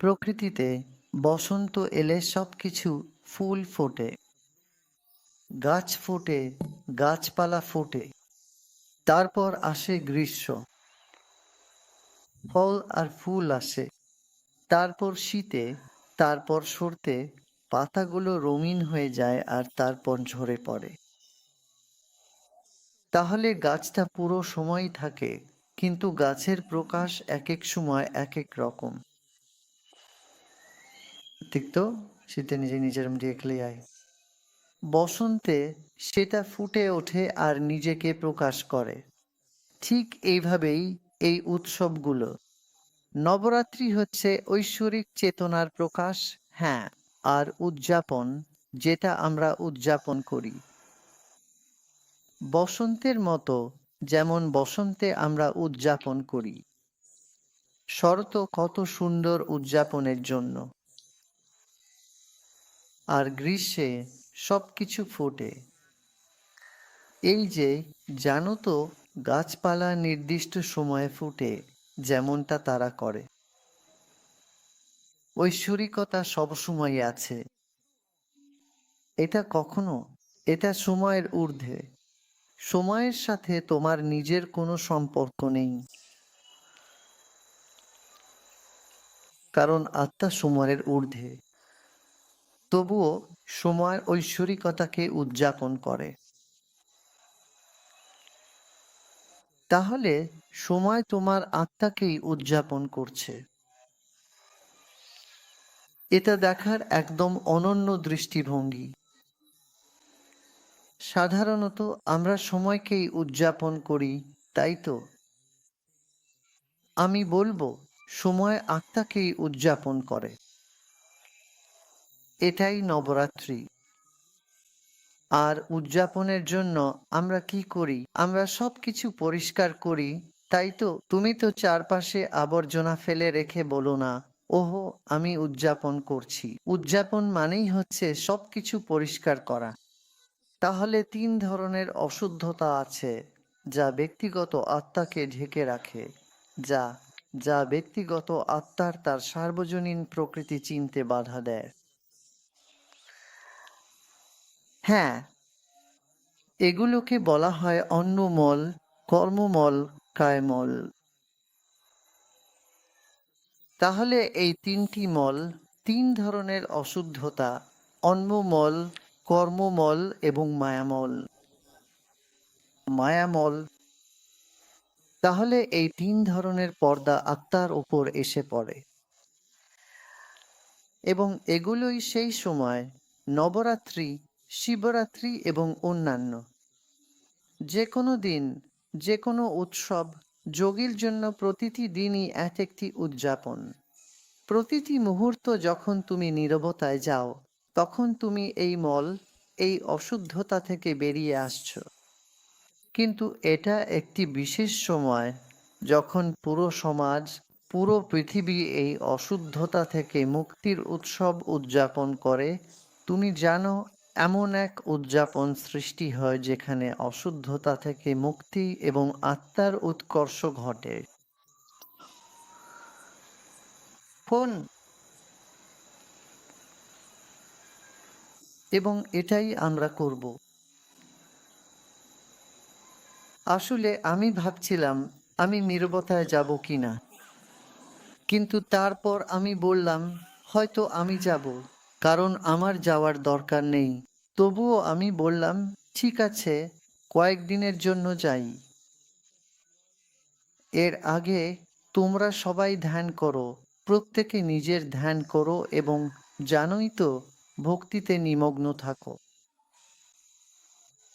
প্রকৃতিতে বসন্ত এলে সব কিছু ফুল ফোটে। গাছ ফোটে, গাছপালা ফোটে। তারপর আসে গ্রীষ্ম। ফল আর ফুল আসে। তারপর শীতে, তারপর সরতে পাতাগুলো রঙিন হয়ে যায় আর তারপর ঝরে পড়ে। তাহলে গাছটা পুরো সময় থাকে, কিন্তু গাছের প্রকাশ এক এক সময় এক এক রকম। ঠিক তো? শীতে নিজে নিজের মধ্যে দেখলে আয় বসন্তে সেটা ফুটে ওঠে আর নিজেকে প্রকাশ করে। ঠিক এইভাবেই এই উৎসবগুলো। নবরাত্রি হচ্ছে ঐশ্বরিক চেতনার প্রকাশ হ্যাঁ আর উদযাপন, যেটা আমরা উদযাপন করি। বসন্তের মতো যেমন বসন্তে আমরা উদযাপন করি। শরৎ কত সুন্দর উদযাপনের জন্য। আর গ্রীষ্মে সবকিছু ফোটে। এই যে, জানো তো, গাছপালা নির্দিষ্ট সময়ে ফুটে, যেমনটা তারা করে। ঐশ্বরিকতা সবসময় আছে। এটা কখনো? এটা সময়ের ঊর্ধ্বে। সময়ের সাথে তোমার নিজের কোনো সম্পর্ক নেই। কারণ আত্মা সময়ের ঊর্ধ্বে। তবুও সময়ের ঐশ্বরিকতাকে উদযাপন করে। তাহলে সময় তোমার আত্মাকেই উদযাপন করছে। এটা দেখার একদম অনন্য দৃষ্টিভঙ্গি। সাধারণত আমরা সময়কেই উদযাপন করি, তাই তো? আমি বলব, সময় আত্মাকেই উদযাপন করে। এটাই নবরাত্রি। আর উদযাপনের জন্য আমরা কি করি? আমরা সব কিছু পরিষ্কার করি, তাই তো? তুমি তো চারপাশে আবর্জনা ফেলে রেখে বলো না, ওহো, আমি উদযাপন করছি। উদযাপন মানেই হচ্ছে সব কিছু পরিষ্কার করা। তাহলে তিন ধরনের অশুদ্ধতা আছে, যা ব্যক্তিগত আত্মাকে ঢেকে রাখে। যা যা ব্যক্তিগত আত্মার তার সার্বজনীন প্রকৃতি চিনতে বাধা দেয়। হ্যাঁ এগুলোকে বলা হয় অন্নমল কর্মমল, কায়মল। তাহলে এই তিনটি মল তিন ধরনের অশুদ্ধতা অন্নমল কর্মমল এবং মায়ামল। মায়ামল, তাহলে এই তিন ধরনের পর্দা আত্মার ওপর এসে পড়ে। এবং এগুলোই সেই সময় নবরাত্রি শিবরাত্রি এবং অন্যান্য। যে কোনো দিন যে কোনো উৎসব যোগীর জন্য প্রতিটি দিনই এক একটি উদযাপন। প্রতিটি মুহূর্ত যখন তুমি নীরবতায় যাও, তখন তুমি এই মল, এই অশুদ্ধতা থেকে বেরিয়ে আসছো। কিন্তু এটা একটি বিশেষ সময় যখন পুরো সমাজ, পুরো পৃথিবী এই অশুদ্ধতা থেকে মুক্তির উৎসব উদযাপন করে। তুমি জানো এমন এক উদযাপন সৃষ্টি হয় যেখানে অশুদ্ধতা থেকে মুক্তি এবং আত্মার উৎকর্ষ ঘটে। ফোন এবং এটাই আমরা করব। আসলে আমি ভাবছিলাম, আমি নিরবতায় যাব কি না কিন্তু তারপর আমি বললাম, হয়তো আমি যাব। কারণ আমার যাওয়ার দরকার নেই। তবুও আমি বললাম, ঠিক আছে কয়েকদিনের জন্য যাই। এর আগে তোমরা সবাই ধ্যান করো, প্রত্যেকে নিজের ধ্যান করো এবং জানোই তো, ভক্তিতে নিমগ্ন থাকো।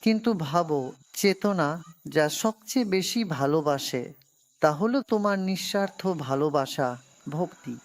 কিন্তু ভাবো, চেতনা যা সবচেয়ে বেশি ভালোবাসে তা হলো তোমার নিঃস্বার্থ ভালোবাসা ভক্তি।